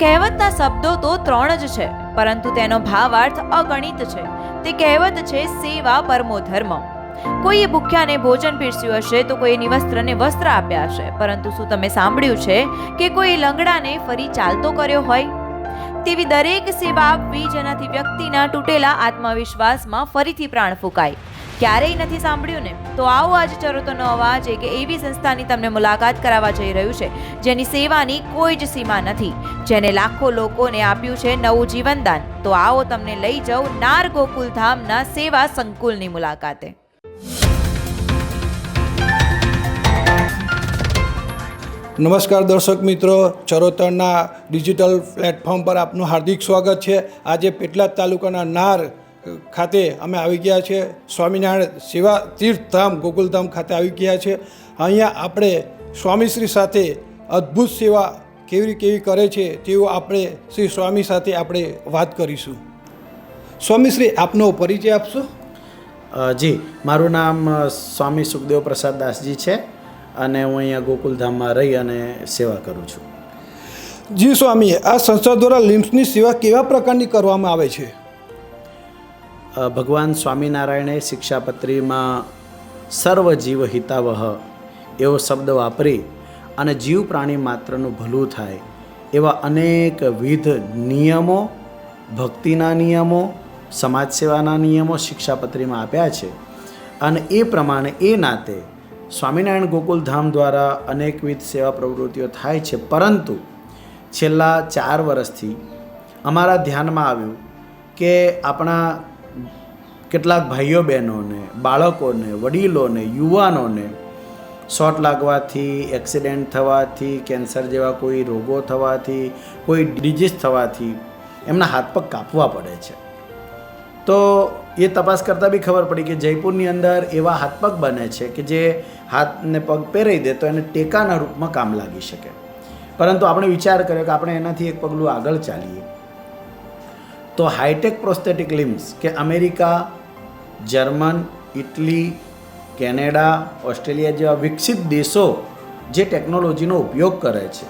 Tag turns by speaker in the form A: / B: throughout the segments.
A: કહેવતના શબ્દો તો ત્રણ જ છે, પરંતુ તેનો ભાવાર્થ અગણિત છે. તે કહેવત છે, સેવા પરમો ધર્મ. કોઈએ ભૂખ્યાને ભોજન પીરસ્યું હશે તો કોઈ નિવસ્ત્રને વસ્ત્ર આપ્યા હશે, પરંતુ શું તમે સાંભળ્યું છે કે કોઈ લંગડાને ફરી ચાલતો કર્યો હોય? તેવી દરેક સેવા આપવી જેનાથી વ્યક્તિના તૂટેલા આત્મવિશ્વાસમાં ફરીથી પ્રાણ ફૂંકાય. ક્યારેય નથી સાંભળ્યું ને, તો આવો આજે ચરોતરનો અવાજ એક એવી સંસ્થાની તમને મુલાકાત કરાવવા જઈ રહ્યું છે, જેની સેવાની કોઈ જ સીમા નથી, જેને લાખો લોકોને આપ્યું છે નવું જીવનદાન. તો આવો તમને લઈ જાઉં નાર ગોકુલ ધામના સેવા સંકુલની મુલાકાતે.
B: નમસ્કાર દર્શક મિત્રો, ચરોતરના ડિજિટલ પ્લેટફોર્મ પર આપનું હાર્દિક સ્વાગત છે. આજે પેટલાદ તાલુકાના નાર ખાતે અમે આવી ગયા છે. સ્વામિનારાયણ સેવા તીર્થધામ ગોકુલધામ ખાતે આવી ગયા છે. અહીંયા આપણે સ્વામીશ્રી સાથે અદ્ભુત સેવા કેવી કેવી કરે છે તેવું આપણે શ્રી સ્વામી સાથે આપણે વાત કરીશું. સ્વામીશ્રી આપનો પરિચય આપશો?
C: જી મારું નામ સ્વામી સુખદેવ પ્રસાદ દાસજી છે અને હું અહીંયા ગોકુલધામમાં રહી અને સેવા કરું છું.
B: જી સ્વામી આ સંસ્થા દ્વારા લિમ્સની સેવા કેવા પ્રકારની કરવામાં આવે છે?
C: ભગવાન સ્વામિનારાયણે શિક્ષાપત્રીમાં સર્વ જીવ હિતાવહ એવો શબ્દ વાપરી અને જીવ પ્રાણી માત્રનું ભલું થાય એવા અનેકવિધ નિયમો, ભક્તિના નિયમો સમાજ સેવાના નિયમો શિક્ષાપત્રીમાં આપ્યા છે. અને એ પ્રમાણે એ નાતે સ્વામિનારાયણ ગોકુલધામ દ્વારા અનેકવિધ સેવા પ્રવૃત્તિઓ થાય છે. પરંતુ છેલ્લા ચાર વર્ષથી અમારા ધ્યાનમાં આવ્યું કે આપણા કેટલાક ભાઈઓ બહેનોને, બાળકોને, વડીલોને, યુવાનોને શોટ લાગવાથી, એક્સિડન્ટ થવાથી, કેન્સર જેવા કોઈ રોગો થવાથી, કોઈ ડિઝીઝ થવાથી એમના હાથ પગ કાપવા પડે છે. તો એ તપાસ કરતાં બી ખબર પડી કે જયપુરની અંદર એવા હાથ પગ બને છે કે જે હાથને પગ પહેરાઈ દે તો એને ટેકાના રૂપમાં કામ લાગી શકે. પરંતુ આપણે વિચાર કર્યો કે આપણે એનાથી એક પગલું આગળ ચાલીએ. તો હાઈટેક પ્રોસ્થેટિક લિમ્સ કે America German, Italy, Canada, Australia જેવા વિકસિત દેશો જે ટેકનોલોજીનો ઉપયોગ કરે છે.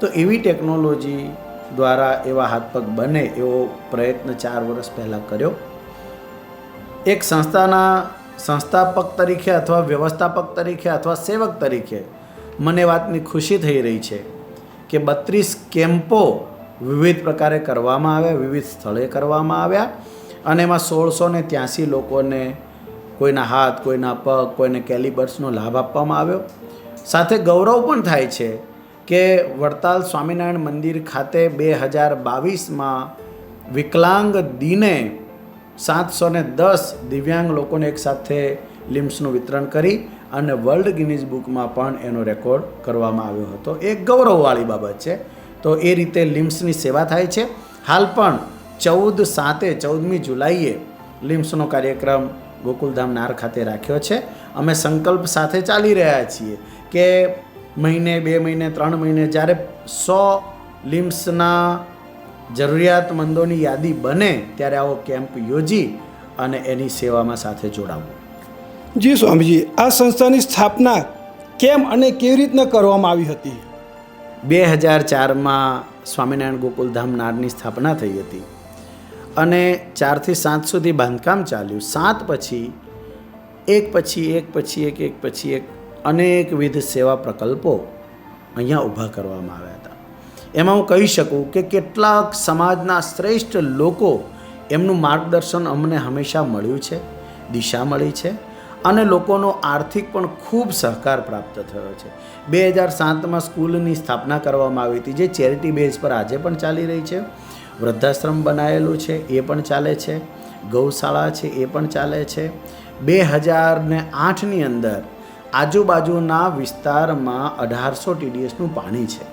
C: તો એવી ટેકનોલોજી દ્વારા એવા હાથ પગ બને એવો પ્રયત્ન ચાર વર્ષ પહેલાં કર્યો. એક સંસ્થાના સંસ્થાપક તરીકે અથવા વ્યવસ્થાપક તરીકે અથવા સેવક તરીકે મને વાતની ખુશી થઈ રહી છે કે બત્રીસ કેમ્પો વિવિધ પ્રકારે કરવામાં આવ્યા, વિવિધ સ્થળે કરવામાં આવ્યા. અને એમાં સોળસો ને ત્યાંસી લોકોને કોઈના હાથ, કોઈના પગ, કોઈને કેલિબર્સનો લાભ આપવામાં આવ્યો. સાથે ગૌરવ પણ થાય છે કે વડતાલ સ્વામિનારાયણ મંદિર ખાતે બે હજાર બાવીસમાં વિકલાંગ દિને સાતસો ને દસ દિવ્યાંગ લોકોને એકસાથે લિમ્સનું વિતરણ કરી અને વર્લ્ડ ગિનીઝ બુકમાં પણ એનો રેકોર્ડ કરવામાં આવ્યો હતો. એ ગૌરવવાળી બાબત છે. તો એ રીતે લિમ્સની સેવા થાય છે. હાલ પણ ચૌદ સાતે ચૌદમી જુલાઈએ લિમ્સનો કાર્યક્રમ ગોકુલધામ નાર ખાતે રાખ્યો છે. અમે સંકલ્પ સાથે ચાલી રહ્યા છીએ કે મહિને બે મહિને ત્રણ મહિને જ્યારે સો લિમ્સના જરૂરિયાતમંદોની યાદી બને ત્યારે આવો કેમ્પ યોજી અને એની સેવામાં સાથે જોડાવું.
B: જી સ્વામીજી આ સંસ્થાની સ્થાપના કેમ અને કેવી રીતના કરવામાં આવી હતી?
C: બે હજાર ચારમાં સ્વામિનારાયણ ગોકુલધામ નારની સ્થાપના થઈ હતી. અને ચારથી સાત સુધી બાંધકામ ચાલ્યું. સાત પછી, એક પછી એક પછી એક એક પછી એક અનેકવિધ સેવા પ્રકલ્પો અહીંયા ઊભા કરવામાં આવ્યા હતા. એમાં હું કહી શકું કે કેટલાક સમાજના શ્રેષ્ઠ લોકો એમનું માર્ગદર્શન અમને હંમેશા મળ્યું છે, દિશા મળી છે અને લોકોનો આર્થિક પણ ખૂબ સહકાર પ્રાપ્ત થયો છે. બે હજાર સાતમાં સ્કૂલની સ્થાપના કરવામાં આવી હતી, જે ચેરિટી બેઝ પર આજે પણ ચાલી રહી છે. વૃદ્ધાશ્રમ બનાવેલું છે, એ પણ ચાલે છે. ગૌશાળા છે, એ પણ ચાલે છે. બે હજાર ને આઠની અંદર આજુબાજુના વિસ્તારમાં અઢારસો ટીડીએસનું પાણી છે.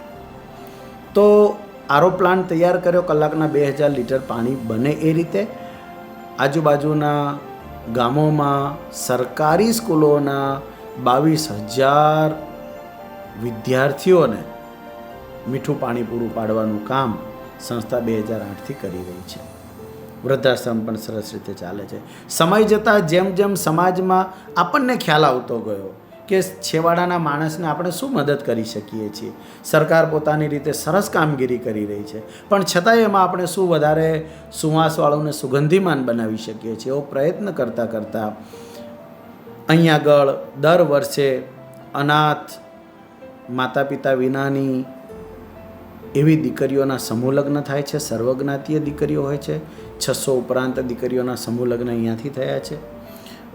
C: તો આરો પ્લાન્ટ તૈયાર કર્યો, કલાકના બે હજાર લીટર પાણી બને એ રીતે. આજુબાજુના ગામોમાં સરકારી સ્કૂલોના બાવીસ હજાર વિદ્યાર્થીઓને મીઠું પાણી પૂરું પાડવાનું કામ સંસ્થા બે હજાર આઠથી કરી રહી છે. વૃદ્ધાશ્રમ પણ સરસ રીતે ચાલે છે. સમય જતાં જેમ જેમ સમાજમાં આપણને ખ્યાલ આવતો ગયો કે છેવાડાના માણસને આપણે શું મદદ કરી શકીએ છીએ. સરકાર પોતાની રીતે સરસ કામગીરી કરી રહી છે. પણ છતાંય એમાં આપણે શું વધારે સુવાસવાળોને સુગંધીમાન બનાવી શકીએ છીએ એવો પ્રયત્ન કરતાં કરતાં અહીં આગળ દર વર્ષે અનાથ માતા પિતા વિનાની એવી દીકરીઓના સમૂહ લગ્ન થાય છે, સર્વજ્ઞાતીય દીકરીઓ હોય છે, છસો ઉપરાંત દીકરીઓના સમૂહ લગ્ન અહીંયાથી થયા છે.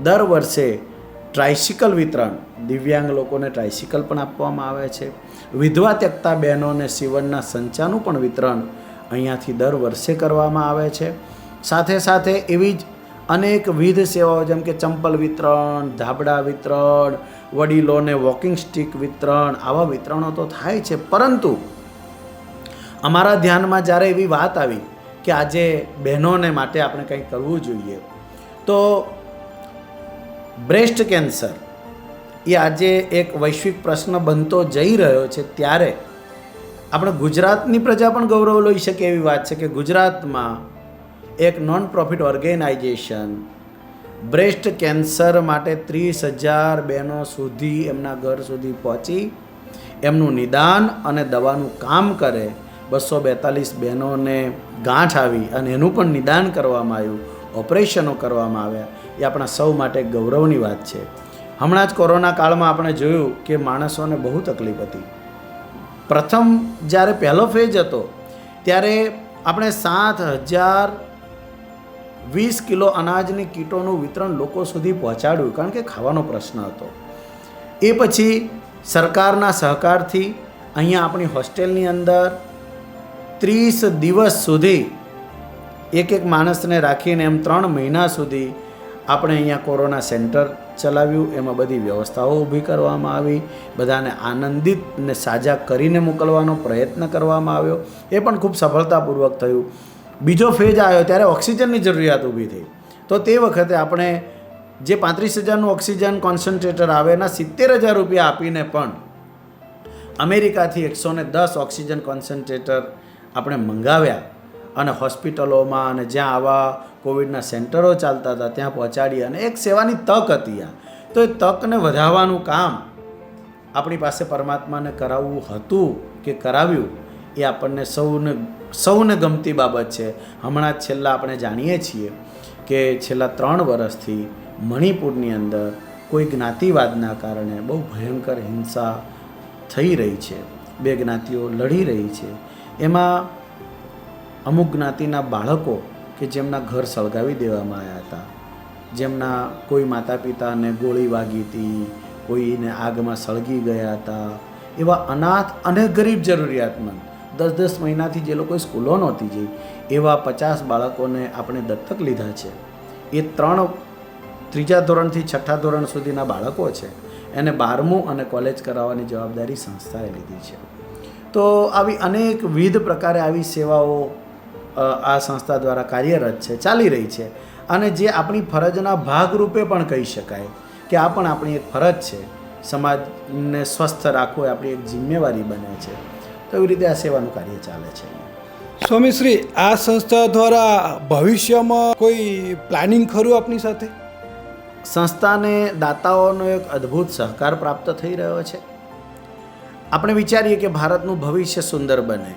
C: દર વર્ષે ટ્રાઇસિકલ વિતરણ, દિવ્યાંગ લોકોને ટ્રાઇસિકલ પણ આપવામાં આવે છે. વિધવા ત્યક્તા બહેનોને સીવણના સંચાનું પણ વિતરણ અહીંયાથી દર વર્ષે કરવામાં આવે છે. સાથે સાથે એવી જ અનેકવિધ સેવાઓ જેમ કે ચંપલ વિતરણ ધાબડા વિતરણ, વડીલોને વોકિંગ સ્ટિક વિતરણ, આવા વિતરણો તો થાય છે, પરંતુ અમારા ધ્યાનમાં જ્યારે એવી વાત આવી કે આજે બહેનોને માટે આપણે કંઈક કરવું જોઈએ, તો બ્રેસ્ટ કેન્સર એ આજે એક વૈશ્વિક પ્રશ્ન બનતો જઈ રહ્યો છે ત્યારે આપણે ગુજરાતની પ્રજા પણ ગૌરવ લઈ શકે એવી વાત છે કે ગુજરાતમાં એક non profit organisation breast cancer માટે ત્રીસ હજાર બહેનો સુધી એમના ઘર સુધી પહોંચી, એમનું નિદાન અને દવાનું કામ કરે બસો બેતાલીસ બહેનોને ગાંઠ આવી અને એનું પણ નિદાન કરવામાં આવ્યું, ઓપરેશનો કરવામાં આવ્યા. એ આપણા સૌ માટે ગૌરવની વાત છે. હમણાં જ કોરોના કાળમાં આપણે જોયું કે માણસોને બહુ તકલીફ હતી. પ્રથમ જ્યારે પહેલો ફેજ હતો, ત્યારે આપણે સાત હજાર વીસ કિલો અનાજની કીટોનું વિતરણ લોકો સુધી પહોંચાડ્યું, કારણ કે ખાવાનો પ્રશ્ન હતો. એ પછી સરકારના સહકારથી અહીંયા આપણી હોસ્ટેલની અંદર ત્રીસ દિવસ સુધી એક એક માણસને રાખીને એમ ત્રણ મહિના સુધી આપણે અહીંયા કોરોના સેન્ટર ચલાવ્યું. એમાં બધી વ્યવસ્થાઓ ઊભી કરવામાં આવી. બધાને આનંદિત ને સાજા કરીને મોકલવાનો પ્રયત્ન કરવામાં આવ્યો. એ પણ ખૂબ સફળતાપૂર્વક થયું. બીજો ફેજ આવ્યો ત્યારે ઓક્સિજનની જરૂરિયાત ઊભી થઈ. તો તે વખતે આપણે જે પાંત્રીસ હજારનું ઓક્સિજન કોન્સન્ટ્રેટર આવે એના સિત્તેર હજાર રૂપિયા આપીને પણ અમેરિકાથી એકસો ને દસ ઓક્સિજન કોન્સન્ટ્રેટર આપણે મંગાવ્યા અને હોસ્પિટલોમાં અને જ્યાં આવા કોવિડના સેન્ટરો ચાલતા હતા, ત્યાં પહોંચાડી અને એક સેવાની તક હતી આ. તો એ તકને વધારવાનું કામ આપણી પાસે પરમાત્માને કરાવવું હતું કે કરાવ્યું, એ આપણને સૌને સૌને ગમતી બાબત છે. હમણાં જ છેલ્લા આપણે જાણીએ છીએ કે છેલ્લા ત્રણ વર્ષથી મણિપુરની અંદર કોઈ જ્ઞાતિવાદના કારણે બહુ ભયંકર હિંસા થઈ રહી છે. બે જ્ઞાતિઓ લડી રહી છે. એમાં અમુક જ્ઞાતિના બાળકો કે જેમના ઘર સળગાવી દેવામાં આવ્યા હતા, જેમના કોઈ માતા પિતાને ગોળી વાગી હતી, કોઈને આગમાં સળગી ગયા હતા, એવા અનાથ અને ગરીબ જરૂરિયાતમંદ, દસ દસ મહિનાથી જે લોકોએ સ્કૂલો નહોતી જઈ, એવા પચાસ બાળકોને આપણે દત્તક લીધા છે. એ ત્રણ ત્રીજા ધોરણથી છઠ્ઠા ધોરણ સુધીના બાળકો છે. એને બારમું અને કોલેજ કરાવવાની જવાબદારી સંસ્થાએ લીધી છે. તો આવી અનેકવિધ પ્રકારે આવી સેવાઓ આ સંસ્થા દ્વારા કાર્યરત છે ચાલી રહી છે. અને જે આપણી ફરજના ભાગરૂપે પણ કહી શકાય કે આ પણ આપણી એક ફરજ છે. સમાજને સ્વસ્થ રાખવો એ આપણી એક જિમ્મેવારી બને છે. તો એવી રીતે આ સેવાનું કાર્ય ચાલે છે.
B: સ્વામીશ્રી આ સંસ્થા દ્વારા ભવિષ્યમાં કોઈ પ્લાનિંગ ખરું આપની સાથે?
C: સંસ્થાને દાતાઓનો એક અદ્ભુત સહકાર પ્રાપ્ત થઈ રહ્યો છે. આપણે વિચારીએ કે ભારતનું ભવિષ્ય સુંદર બને,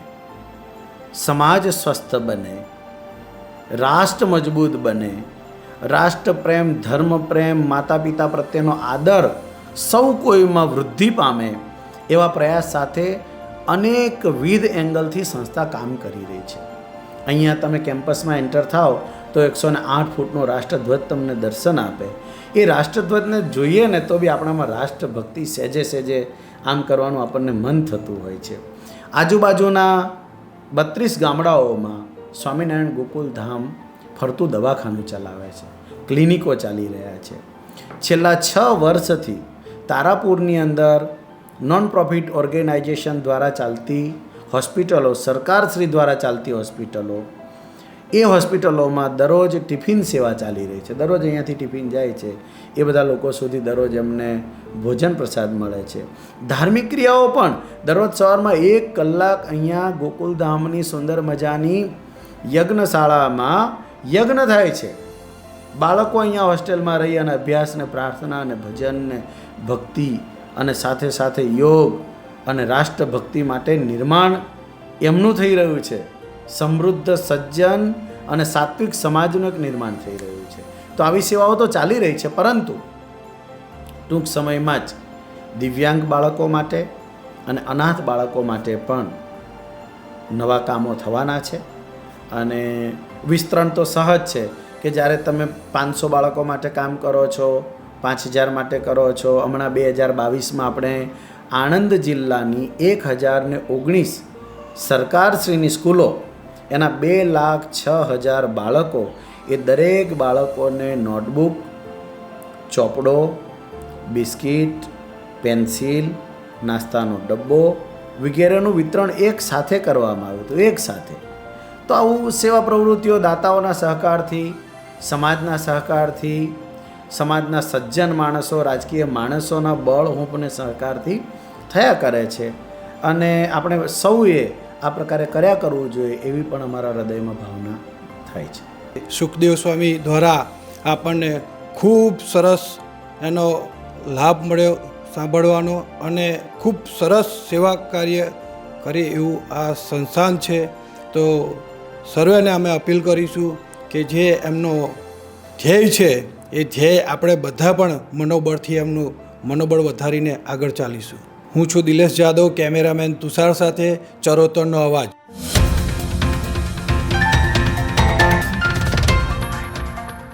C: સમાજ સ્વસ્થ બને, રાષ્ટ્ર મજબૂત બને, રાષ્ટ્ર પ્રેમ, ધર્મ પ્રેમ માતા પિતા પ્રત્યેનો આદર સૌ કોઈમાં વૃદ્ધિ પામે એવા પ્રયાસ સાથે અનેકવિધ એંગલથી સંસ્થા કામ કરી રહી છે. અહીંયા તમે કેમ્પસમાં એન્ટર થાઓ તો એકસો ને આઠ ફૂટનો રાષ્ટ્રધ્વજ તમને દર્શન આપે. એ રાષ્ટ્રધ્વજને જોઈએ ને તો બી આપણામાં રાષ્ટ્રભક્તિ સહેજે સહેજે આમ કરવાનું આપણને મન થતું હોય છે. આજુબાજુના બત્રીસ ગામડાઓમાં સ્વામિનારાયણ ગોકુલ ધામ ફરતું દવાખાનું ચલાવે છે. ક્લિનિકો ચાલી રહ્યા છે. છેલ્લા છ વર્ષથી તારાપુરની અંદર નોન પ્રોફિટ ઓર્ગેનાઇઝેશન દ્વારા ચાલતી હોસ્પિટલો, સરકારશ્રી દ્વારા ચાલતી હોસ્પિટલો એ હોસ્પિટલોમાં દરરોજ ટિફિન સેવા ચાલી રહી છે. દરરોજ અહીંયાથી ટિફિન જાય છે. એ બધા લોકો સુધી દરરોજ એમને ભોજન પ્રસાદ મળે છે. ધાર્મિક ક્રિયાઓ પણ દરરોજ સવારમાં એક કલાક અહીંયા ગોકુલધામની સુંદર મજાની યજ્ઞશાળામાં યજ્ઞ થાય છે. બાળકો અહીંયા હોસ્ટેલમાં રહી અને અભ્યાસને, પ્રાર્થના અને ભજનને, ભક્તિ અને સાથે સાથે યોગ અને રાષ્ટ્રભક્તિ માટે નિર્માણ એમનું થઈ રહ્યું છે. સમૃદ્ધ સજ્જન અને સાત્વિક સમાજનું એક નિર્માણ થઈ રહ્યું છે. તો આવી સેવાઓ તો ચાલી રહી છે, પરંતુ ટૂંક સમયમાં જ દિવ્યાંગ બાળકો માટે અને અનાથ બાળકો માટે પણ નવા કામો થવાના છે. અને વિસ્તરણ તો સહજ છે કે જ્યારે તમે પાંચસો બાળકો માટે કામ કરો છો, પાંચ હજાર માટે કરો છો, હમણાં બે હજાર બાવીસમાં આપણે આણંદ જિલ્લાની એક હજાર ને ઓગણીસ સરકારશ્રીની સ્કૂલો એના બે લાખ છ હજાર બાળકો એ દરેક બાળકોને નોટબુક, ચોપડો, બિસ્કિટ, પેન્સિલ, નાસ્તાનો ડબ્બો વગેરેનું વિતરણ એક સાથે કરવામાં આવ્યું હતું, એક સાથે. તો આવું સેવા પ્રવૃત્તિઓ દાતાઓના સહકારથી, સમાજના સહકારથી, સમાજના સજ્જન માણસો, રાજકીય માણસોના બળ હૂંપને સહકારથી થયા કરે છે. અને આપણે સૌએ આ પ્રકારે કર્યા કરવું જોઈએ એવી પણ અમારા હૃદયમાં ભાવના થાય છે.
B: સુખદેવ સ્વામી દ્વારા આપણને ખૂબ સરસ એનો લાભ મળ્યો સાંભળવાનો અને ખૂબ સરસ સેવા કાર્ય કરે એવું આ સંસ્થાન છે. તો સર્વેને અમે અપીલ કરીશું કે જે એમનો ધ્યેય છે, એ ધ્યેય આપણે બધા પણ મનોબળથી એમનું મનોબળ વધારીને આગળ ચાલીશું. હું છું દિલેશ જાદવ કેમેરામેન તુષાર સાથે ચરોતરનો અવાજ.